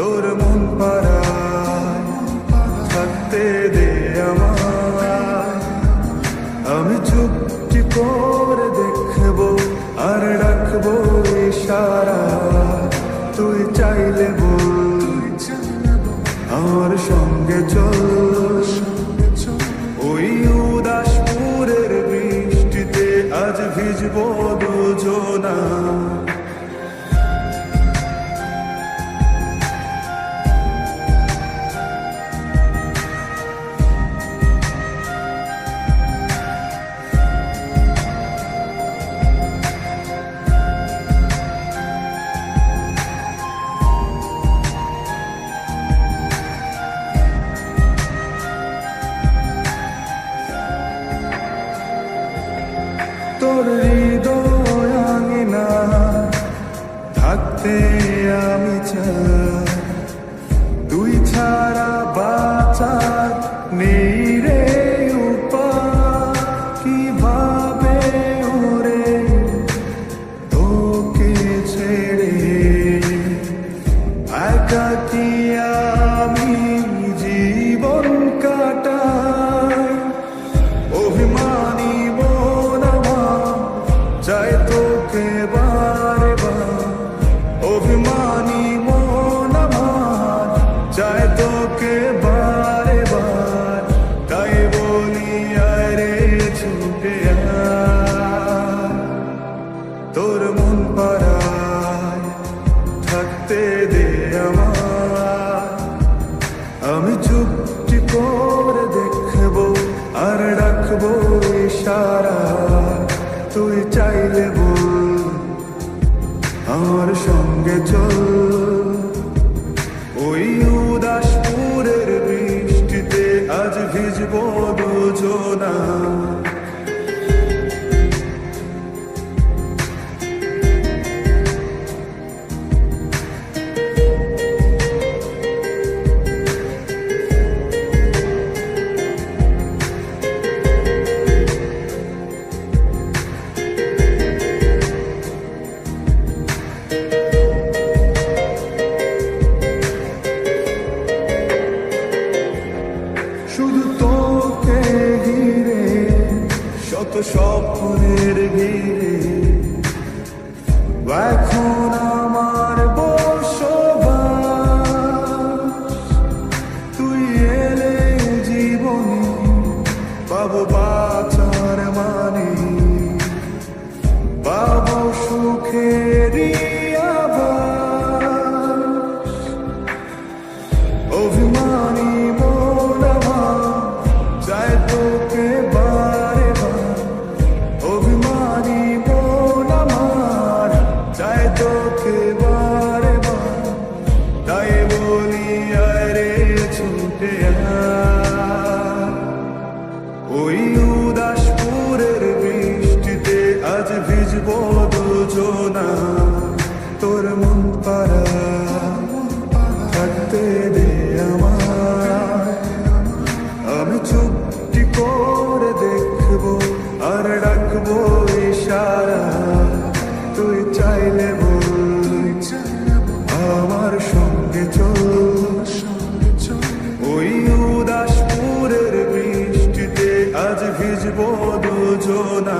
তোর মন পাড়া থাকতে দে আমার আমি চুপটি পর দেখব আর রাখব ইশারা তুই চাইলে বল, আমার তোর হৃদয় আঙিনা থাকতে আমি চাই। তুই ছাড়া বাঁচার নেই রে। যাই তোকে বা আমার সঙ্গে চল। ওই উদাসপুরের বৃষ্টিতে আজ ভিজব দুজনা স্বপ্নের ঘিরে এখন মিশব দুজনা।